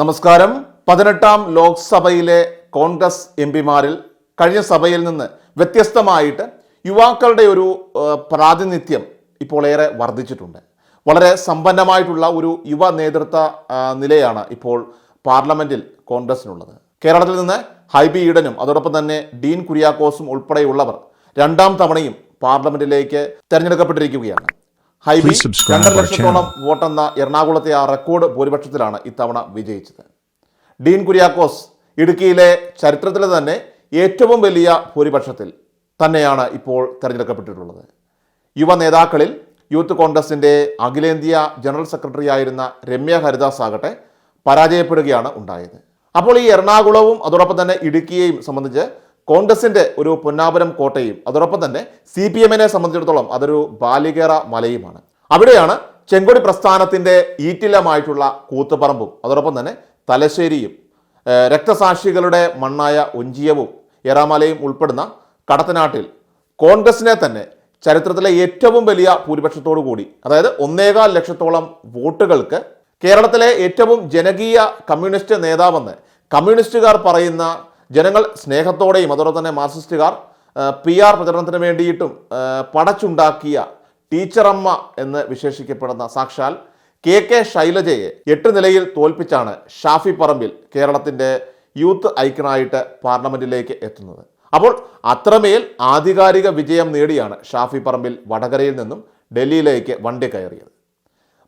നമസ്കാരം. പതിനെട്ടാം ലോക്സഭയിലെ കോൺഗ്രസ് എം പിമാരിൽ കഴിഞ്ഞ സഭയിൽ നിന്ന് വ്യത്യസ്തമായിട്ട് യുവാക്കളുടെ ഒരു പ്രാതിനിധ്യം ഇപ്പോൾ ഏറെ വർദ്ധിച്ചിട്ടുണ്ട്. വളരെ സമ്പന്നമായിട്ടുള്ള ഒരു യുവ നേതൃത്വ നിലയാണ് ഇപ്പോൾ പാർലമെന്റിൽ കോൺഗ്രസിനുള്ളത്. കേരളത്തിൽ നിന്ന് ഹൈബി ഈഡനും അതോടൊപ്പം തന്നെ ഡീൻ കുര്യാക്കോസും ഉൾപ്പെടെയുള്ളവർ രണ്ടാം തവണയും പാർലമെന്റിലേക്ക് തെരഞ്ഞെടുക്കപ്പെട്ടിരിക്കുകയാണ്. ഹൈബി രണ്ടര ലക്ഷത്തോളം വോട്ടെന്ന എറണാകുളത്തെ ആ റെക്കോർഡ് ഭൂരിപക്ഷത്തിലാണ് ഇത്തവണ വിജയിച്ചത്. ഡീൻ കുര്യാക്കോസ് ഇടുക്കിയിലെ ചരിത്രത്തിലെ തന്നെ ഏറ്റവും വലിയ ഭൂരിപക്ഷത്തിൽ തന്നെയാണ് ഇപ്പോൾ തെരഞ്ഞെടുക്കപ്പെട്ടിട്ടുള്ളത്. യുവ നേതാക്കളിൽ യൂത്ത് കോൺഗ്രസിന്റെ അഖിലേന്ത്യാ ജനറൽ സെക്രട്ടറി ആയിരുന്ന രമ്യ ഹരിദാസ് ആകട്ടെ പരാജയപ്പെടുകയാണ് ഉണ്ടായത്. അപ്പോൾ ഈ എറണാകുളവും അതോടൊപ്പം തന്നെ ഇടുക്കിയെയും സംബന്ധിച്ച് കോൺഗ്രസിന്റെ ഒരു പൊന്നാപുരം കോട്ടയും അതോടൊപ്പം തന്നെ സി പി എമ്മിനെ സംബന്ധിച്ചിടത്തോളം അതൊരു ബാലികേറ മലയുമാണ്. അവിടെയാണ് ചെങ്കൊടി പ്രസ്ഥാനത്തിന്റെ ഈറ്റിലമായിട്ടുള്ള കൂത്തുപറമ്പും അതോടൊപ്പം തന്നെ തലശ്ശേരിയും രക്തസാക്ഷികളുടെ മണ്ണായ ഒഞ്ചിയവും എറാമലയും ഉൾപ്പെടുന്ന കടത്തനാട്ടിൽ കോൺഗ്രസിനെ തന്നെ ചരിത്രത്തിലെ ഏറ്റവും വലിയ ഭൂരിപക്ഷത്തോടു കൂടി അതായത് ഒന്നേകാൽ ലക്ഷത്തോളം വോട്ടുകൾക്ക് കേരളത്തിലെ ഏറ്റവും ജനകീയ കമ്മ്യൂണിസ്റ്റ് നേതാവെന്ന് കമ്മ്യൂണിസ്റ്റുകാർ പറയുന്ന ജനങ്ങൾ സ്നേഹത്തോടെയും അതോടെ തന്നെ മാർക്സിസ്റ്റുകാർ പി ആർ പ്രചരണത്തിന് വേണ്ടിയിട്ടും പടച്ചുണ്ടാക്കിയ ടീച്ചറമ്മ എന്ന് വിശേഷിക്കപ്പെടുന്ന സാക്ഷാൽ കെ കെ ശൈലജയെ എട്ട് നിലയിൽ തോൽപ്പിച്ചാണ് ഷാഫി പറമ്പിൽ കേരളത്തിന്റെ യൂത്ത് ഐക്കണായിട്ട് പാർലമെന്റിലേക്ക് എത്തുന്നത്. അപ്പോൾ അത്രമേൽ ആധികാരിക വിജയം നേടിയാണ് ഷാഫി പറമ്പിൽ വടകരയിൽ നിന്നും ഡൽഹിയിലേക്ക് വണ്ടി കയറിയത്.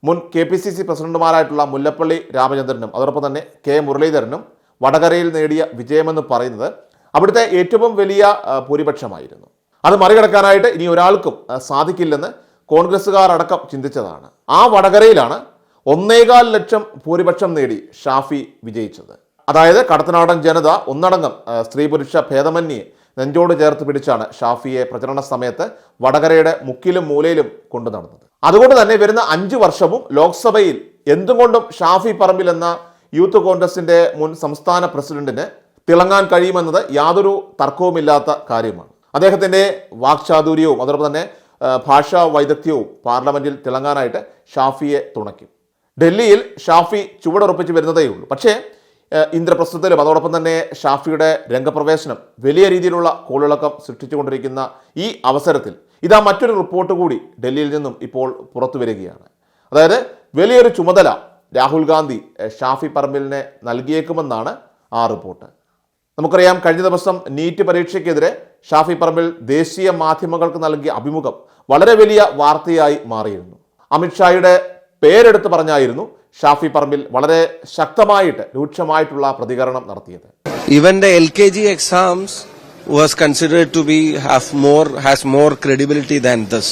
മുൻ കെ പി സി സി പ്രസിഡന്റുമാരായിട്ടുള്ള മുല്ലപ്പള്ളി രാമചന്ദ്രനും അതോടൊപ്പം തന്നെ കെ മുരളീധരനും വടകരയിൽ നേടിയ വിജയമെന്ന് പറയുന്നത് അവിടുത്തെ ഏറ്റവും വലിയ ഭൂരിപക്ഷമായിരുന്നു. അത് മറികടക്കാനായിട്ട് ഇനി ഒരാൾക്കും സാധിക്കില്ലെന്ന് കോൺഗ്രസ്സുകാർ അടക്കം ചിന്തിച്ചതാണ്. ആ വടകരയിലാണ് ഒന്നേകാൽ ലക്ഷം ഭൂരിപക്ഷം നേടി ഷാഫി വിജയിച്ചത്. അതായത് കടത്തനാടൻ ജനത ഒന്നടങ്കം സ്ത്രീ പുരുഷ ഭേദമന്യെ നെഞ്ചോട് ചേർത്ത് പിടിച്ചാണ് ഷാഫിയെ പ്രചരണ സമയത്ത് വടകരയുടെ മുക്കിലും മൂലയിലും കൊണ്ടു നടന്നത്. അതുകൊണ്ട് തന്നെ വരുന്ന അഞ്ച് വർഷവും ലോക്സഭയിൽ എന്തുകൊണ്ടും ഷാഫി പറമ്പിൽ എന്ന യൂത്ത് കോൺഗ്രസിന്റെ മുൻ സംസ്ഥാന പ്രസിഡന്റിന് തിളങ്ങാൻ കഴിയുമെന്നത് യാതൊരു തർക്കവുമില്ലാത്ത കാര്യമാണ്. അദ്ദേഹത്തിന്റെ വാക്ചാതുര്യവും അതോടൊപ്പം തന്നെ ഭാഷാ വൈദഗ്ധ്യവും പാർലമെന്റിൽ തിളങ്ങാനായിട്ട് ഷാഫിയെ തുണയ്ക്കും. ഡൽഹിയിൽ ഷാഫി ചുവടുറപ്പിച്ച് വരുന്നതേ ഉള്ളൂ. പക്ഷേ ഇന്ദ്രപ്രസ്ഥത്തിലും അതോടൊപ്പം തന്നെ ഷാഫിയുടെ രംഗപ്രവേശനം വലിയ രീതിയിലുള്ള കോളിളക്കം സൃഷ്ടിച്ചുകൊണ്ടിരിക്കുന്ന ഈ അവസരത്തിൽ ഇതാ മറ്റൊരു റിപ്പോർട്ട് കൂടി ഡൽഹിയിൽ നിന്നും ഇപ്പോൾ പുറത്തു വരികയാണ് അതായത് വലിയൊരു ചുമതല രാഹുൽ ഗാന്ധി ഷാഫി പറമ്പിലിനെ നൽകിയേക്കുമെന്നാണ് ആ റിപ്പോർട്ട്. നമുക്കറിയാം കഴിഞ്ഞ ദിവസം നീറ്റ് പരീക്ഷയ്ക്കെതിരെ ഷാഫി പറമ്പിൽ ദേശീയ മാധ്യമങ്ങൾക്ക് നൽകിയ അഭിമുഖം വളരെ വലിയ വാർത്തയായി മാറിയിരുന്നു. അമിത്ഷായുടെ പേരെടുത്ത് പറഞ്ഞായിരുന്നു ഷാഫി പറമ്പിൽ വളരെ ശക്തമായിട്ട് രൂക്ഷമായിട്ടുള്ള പ്രതികരണം നടത്തിയത്. ഇവന്റെ L K G exams was considered to be have more has more credibility than this.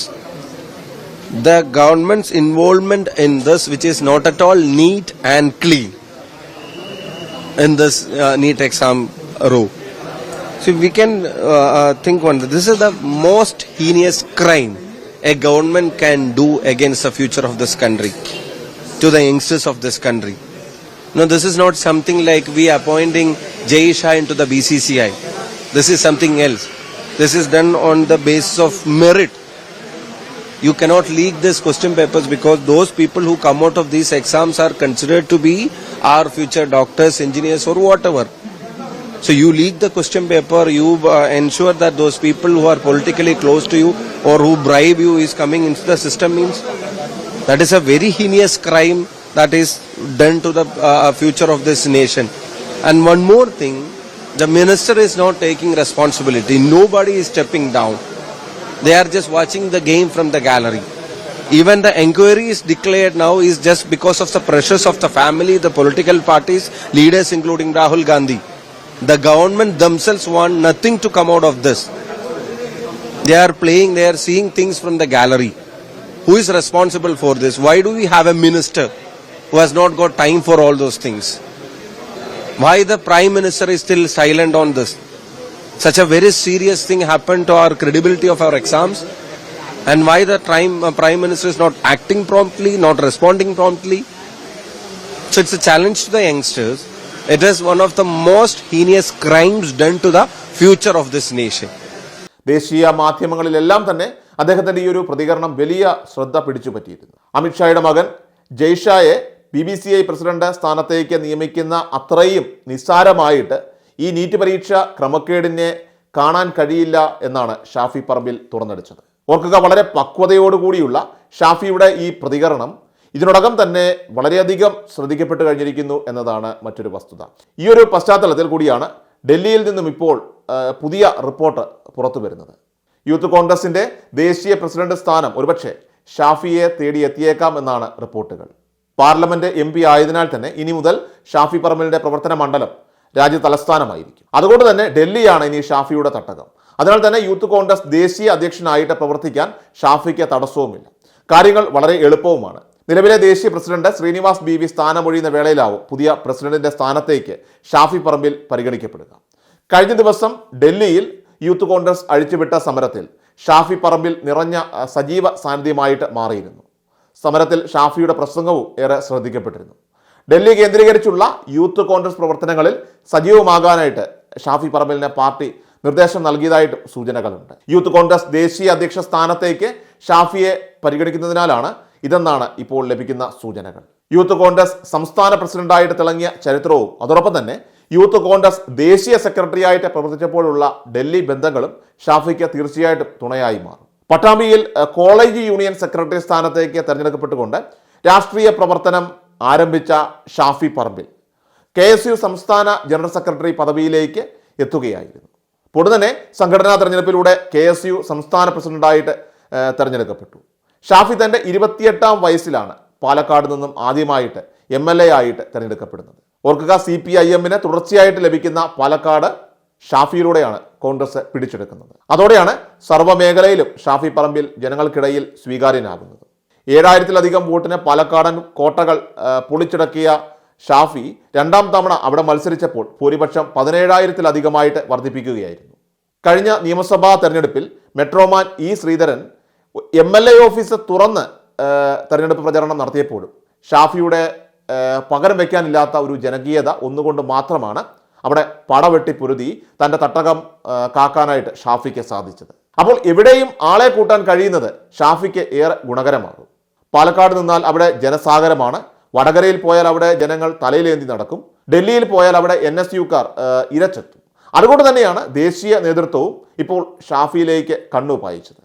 The government's involvement in this, which is not at all neat and clean, in this uh, neat exam row. So we can uh, uh, think one. This is the most heinous crime a government can do against the future of this country, to the youngsters of this country. No, this is not something like we appointing Jay Shah into the BCCI. This is something else. This is done on the basis of merit. You cannot leak these question papers because those people who come out of these exams are considered to be our future doctors, engineers, or whatever. So you leak the question paper, you uh, ensure that those people who are politically close to you or who bribe you is coming into the system means that is a very heinous crime that is done to the uh, future of this nation. And one more thing, the minister is not taking responsibility. Nobody is stepping down. They are just watching the game from the gallery. Even the inquiry is declared now is just because of the pressures of the family, the political parties, leaders including Rahul Gandhi. The government themselves want nothing to come out of this. They are playing, they are seeing things from the gallery. Who is responsible for this? Why do we have a minister who has not got time for all those things? Why the prime minister is still silent on this? Such a very serious thing happened to our credibility of our exams. And why the prime, uh, prime minister is not acting promptly, not responding promptly? So it's a challenge to the youngsters. It is one of the most heinous crimes done to the future of this nation. ദേശീയ മാധ്യമങ്ങളിലെല്ലാം തന്നെ അദ്ദേഹത്തിന്റെ ഈ ഒരു പ്രതികരണം വലിയ ശ്രദ്ധ പിടിച്ചു പറ്റിയിരുന്നു അമിത്ഷായുടെ മകൻ ജയ്ഷായെ B B C I president സ്ഥാനത്തേക്ക് നിയമിക്കുന്ന അത്രയും നിസ്സാരമായിട്ട് ഈ നീറ്റ് പരീക്ഷ ക്രമക്കേടിനെ കാണാൻ കഴിയില്ല എന്നാണ് ഷാഫി പറമ്പിൽ തുറന്നടിച്ചത്. ഓർക്കുക വളരെ പക്വതയോടുകൂടിയുള്ള ഷാഫിയുടെ ഈ പ്രതികരണം ഇതിനോടകം തന്നെ വളരെയധികം ശ്രദ്ധിക്കപ്പെട്ട് കഴിഞ്ഞിരിക്കുന്നു എന്നതാണ് മറ്റൊരു വസ്തുത. ഈ ഒരു പശ്ചാത്തലത്തിൽ കൂടിയാണ് ഡൽഹിയിൽ നിന്നും ഇപ്പോൾ പുതിയ റിപ്പോർട്ട് പുറത്തു വരുന്നത്. യൂത്ത് കോൺഗ്രസിന്റെ ദേശീയ പ്രസിഡന്റ് സ്ഥാനം ഒരുപക്ഷെ ഷാഫിയെ തേടിയെത്തിയേക്കാം എന്നാണ് റിപ്പോർട്ടുകൾ. പാർലമെന്റ് എം ആയതിനാൽ തന്നെ ഇനി മുതൽ ഷാഫി പറമ്പലിന്റെ പ്രവർത്തന മണ്ഡലം രാജ്യ തലസ്ഥാനമായിരിക്കും. അതുകൊണ്ട് തന്നെ ഡൽഹിയാണ് ഇനി ഷാഫിയുടെ തട്ടകം. അതിനാൽ തന്നെ യൂത്ത് കോൺഗ്രസ് ദേശീയ അധ്യക്ഷനായിട്ട് പ്രവർത്തിക്കാൻ ഷാഫിക്ക് തടസ്സവുമില്ല. കാര്യങ്ങൾ വളരെ എളുപ്പവുമാണ്. നിലവിലെ ദേശീയ പ്രസിഡന്റ് ശ്രീനിവാസ് ബി വി സ്ഥാനമൊഴിയുന്ന വേളയിലാവും പുതിയ പ്രസിഡന്റിന്റെ സ്ഥാനത്തേക്ക് ഷാഫി പറമ്പിൽ പരിഗണിക്കപ്പെടുക. കഴിഞ്ഞ ദിവസം ഡൽഹിയിൽ യൂത്ത് കോൺഗ്രസ് അഴിച്ചുവിട്ട സമരത്തിൽ ഷാഫി പറമ്പിൽ നിറഞ്ഞ സജീവ സാന്നിധ്യമായിട്ട് മാറിയിരുന്നു. സമരത്തിൽ ഷാഫിയുടെ പ്രസംഗവും ഏറെ ശ്രദ്ധിക്കപ്പെട്ടിരുന്നു. ഡൽഹി കേന്ദ്രീകരിച്ചുള്ള യൂത്ത് കോൺഗ്രസ് പ്രവർത്തനങ്ങളിൽ സജീവമാകാനായിട്ട് ഷാഫി പറമ്പിലിനെ പാർട്ടി നിർദ്ദേശം നൽകിയതായിട്ടും സൂചനകളുണ്ട്. യൂത്ത് കോൺഗ്രസ് ദേശീയ അധ്യക്ഷ സ്ഥാനത്തേക്ക് ഷാഫിയെ പരിഗണിക്കുന്നതിനാലാണ് ഇതെന്നാണ് ഇപ്പോൾ ലഭിക്കുന്ന സൂചനകൾ. യൂത്ത് കോൺഗ്രസ് സംസ്ഥാന പ്രസിഡന്റായിട്ട് തിളങ്ങിയ ചരിത്രവും അതോടൊപ്പം തന്നെ യൂത്ത് കോൺഗ്രസ് ദേശീയ സെക്രട്ടറിയായിട്ട് പ്രവർത്തിച്ചപ്പോഴുള്ള ഡൽഹി ബന്ധങ്ങളും ഷാഫിക്ക് തീർച്ചയായിട്ടും തുണയായി മാറും. പട്ടാമ്പിയിൽ കോളേജ് യൂണിയൻ സെക്രട്ടറി സ്ഥാനത്തേക്ക് തെരഞ്ഞെടുക്കപ്പെട്ടുകൊണ്ട് രാഷ്ട്രീയ പ്രവർത്തനം ആരംഭിച്ച Shafi Parambil. K S U സംസ്ഥാന ജനറൽ സെക്രട്ടറി പദവിയിലേക്ക് എത്തുകയായിരുന്നു. അപ്പോൾ തന്നെ സംഘടനാ തെരഞ്ഞെടുപ്പിലൂടെ കെ എസ് യു സംസ്ഥാന പ്രസിഡന്റായിട്ട് തിരഞ്ഞെടുക്കപ്പെട്ടു. ഷാഫി തന്റെ ഇരുപത്തിയെട്ടാം വയസ്സിലാണ് പാലക്കാട് നിന്നും ആദ്യമായിട്ട് എം എൽ എ ആയിട്ട് തിരഞ്ഞെടുക്കപ്പെടുന്നത്. ഓർക്കുക സി പി ഐ എമ്മിന് തുടർച്ചയായിട്ട് ലഭിക്കുന്ന പാലക്കാട് ഷാഫിയിലൂടെയാണ് കോൺഗ്രസ് പിടിച്ചെടുക്കുന്നത്. അതോടെയാണ് സർവമേഖലയിലും ഷാഫി പറമ്പിൽ ജനങ്ങൾക്കിടയിൽ സ്വീകാര്യനാകുന്നത്. ഏഴായിരത്തിലധികം വോട്ടിന് പാലക്കാടൻ കോട്ടകൾ പൊളിച്ചിടക്കിയ ഷാഫി രണ്ടാം തവണ അവിടെ മത്സരിച്ചപ്പോൾ ഭൂരിപക്ഷം പതിനേഴായിരത്തിലധികമായിട്ട് വർദ്ധിപ്പിക്കുകയായിരുന്നു. കഴിഞ്ഞ നിയമസഭാ തെരഞ്ഞെടുപ്പിൽ metroman E Sreedharan M L A office തുറന്ന് തെരഞ്ഞെടുപ്പ് പ്രചരണം നടത്തിയപ്പോഴും ഷാഫിയുടെ പകരം വയ്ക്കാനില്ലാത്ത ഒരു ജനകീയത ഒന്നുകൊണ്ട് മാത്രമാണ് അവിടെ പടവെട്ടി പൊരുതി തന്റെ തട്ടകം കാക്കാനായിട്ട് ഷാഫിക്ക് സാധിച്ചത്. അപ്പോൾ എവിടെയും ആളെ കൂട്ടാൻ കഴിയുന്നത് ഷാഫിക്ക് ഏറെ ഗുണകരമാകും. പാലക്കാട് നിന്നാൽ അവിടെ ജനസാഗരമാണ്. വടകരയിൽ പോയാൽ അവിടെ ജനങ്ങൾ തലയിലേന്തി നടക്കും. ഡൽഹിയിൽ പോയാൽ അവിടെ എൻ എസ് യുക്കാർ ഇരച്ചെത്തും. അതുകൊണ്ട് തന്നെയാണ് ദേശീയ നേതൃത്വവും ഇപ്പോൾ ഷാഫിയിലേക്ക് കണ്ണുപായിച്ചത്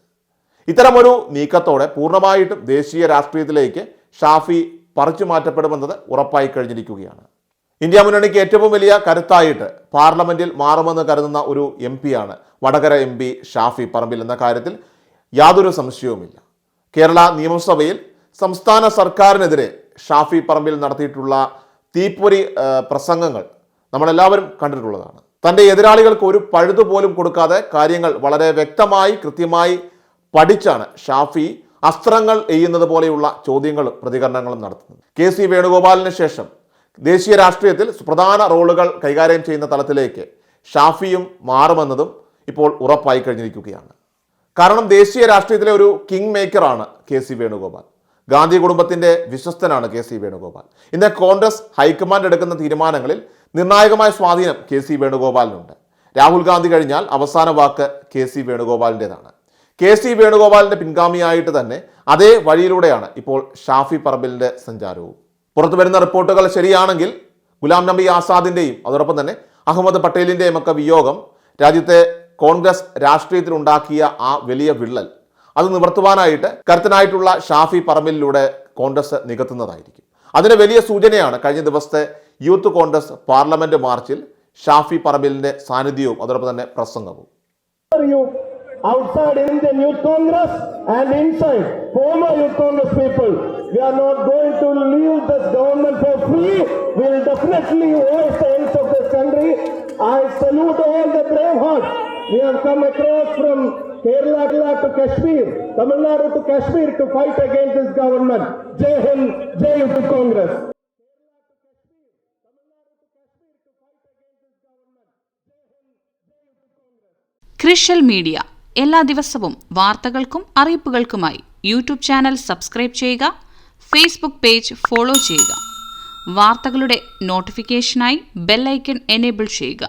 ഇത്തരമൊരു നീക്കത്തോടെ പൂർണമായിട്ടും ദേശീയ രാഷ്ട്രീയത്തിലേക്ക് ഷാഫി പറിച്ചു മാറ്റപ്പെടുമെന്നത് ഉറപ്പായി കഴിഞ്ഞിരിക്കുകയാണ്. ഇന്ത്യ മുന്നണിക്ക് ഏറ്റവും വലിയ കരുത്തായിട്ട് പാർലമെന്റിൽ മാറുമെന്ന് കരുതുന്ന ഒരു എം പിയാണ് വടകര എം പി ഷാഫി പറമ്പിൽ എന്ന കാര്യത്തിൽ യാതൊരു സംശയവുമില്ല. കേരള നിയമസഭയിൽ സംസ്ഥാന സർക്കാരിനെതിരെ ഷാഫി പറമ്പിൽ നടത്തിയിട്ടുള്ള തീപ്പൊരി പ്രസംഗങ്ങൾ നമ്മളെല്ലാവരും കണ്ടിട്ടുള്ളതാണ്. തന്റെ എതിരാളികൾക്ക് ഒരു പഴുതുപോലും കൊടുക്കാതെ കാര്യങ്ങൾ വളരെ വ്യക്തമായി കൃത്യമായി പഠിച്ചാണ് ഷാഫി അസ്ത്രങ്ങൾ എയ്യുന്നത് പോലെയുള്ള ചോദ്യങ്ങളും പ്രതികരണങ്ങളും നടത്തുന്നത്. കെ സി വേണുഗോപാലിന് ശേഷം ദേശീയ രാഷ്ട്രീയത്തിൽ സുപ്രധാന റോളുകൾ കൈകാര്യം ചെയ്യുന്ന തലത്തിലേക്ക് ഷാഫിയും മാറുമെന്നതും ഇപ്പോൾ ഉറപ്പായി കഴിഞ്ഞിരിക്കുകയാണ്. കാരണം ദേശീയ രാഷ്ട്രീയത്തിലെ ഒരു കിങ് മേക്കറാണ് കെ സി വേണുഗോപാൽ. ഗാന്ധി കുടുംബത്തിന്റെ വിശ്വസ്തനാണ് കെ സി വേണുഗോപാൽ. ഇന്ന് കോൺഗ്രസ് ഹൈക്കമാൻഡ് എടുക്കുന്ന തീരുമാനങ്ങളിൽ നിർണായകമായ സ്വാധീനം കെ സി വേണുഗോപാലിനുണ്ട്. രാഹുൽ ഗാന്ധി കഴിഞ്ഞാൽ അവസാന വാക്ക് കെ സി വേണുഗോപാലിന്റെതാണ് കെ സി വേണുഗോപാലിന്റെ പിൻഗാമിയായിട്ട് തന്നെ അതേ വഴിയിലൂടെയാണ് ഇപ്പോൾ ഷാഫി പറമ്പിലിന്റെ സഞ്ചാരവും. പുറത്തു വരുന്ന റിപ്പോർട്ടുകൾ ശരിയാണെങ്കിൽ ഗുലാം നബി ആസാദിന്റെയും അതോടൊപ്പം തന്നെ അഹമ്മദ് പട്ടേലിന്റെയും ഒക്കെ വിയോഗം രാജ്യത്തെ കോൺഗ്രസ് രാഷ്ട്രീയത്തിൽ ഉണ്ടാക്കിയ ആ വലിയ വിള്ളൽ അത് നിവർത്തുവാനായിട്ട് കരുത്തനായിട്ടുള്ള ഷാഫി പറമ്പിലൂടെ കോൺഗ്രസ് നികത്തുന്നതായിരിക്കും അതിന് വലിയ സൂചനയാണ് കഴിഞ്ഞ ദിവസത്തെ യൂത്ത് കോൺഗ്രസ് പാർലമെന്റ് മാർച്ചിൽ ഷാഫി പറമ്പിലിന്റെ സാന്നിധ്യവും അതോടൊപ്പം തന്നെ പ്രസംഗവും outside Indian Youth Congress and inside former Youth Congress people. We are not going to leave this government for free. We will definitely voice the ends of this country. I salute all the brave hearts. We have come across from Kerala to Kashmir, Tamil Nadu to Kashmir to fight against this government. Jai Hind, Jai Youth Congress. ക്രിഷ്യൽ media എല്ലാ ദിവസവും വാർത്തകൾക്കും അറിയിപ്പുകൾക്കുമായി YouTube channel subscribe ചെയ്യുക Facebook page follow ചെയ്യുക വാർത്തകളുടെ നോട്ടിഫിക്കേഷനായി bell icon enable ചെയ്യുക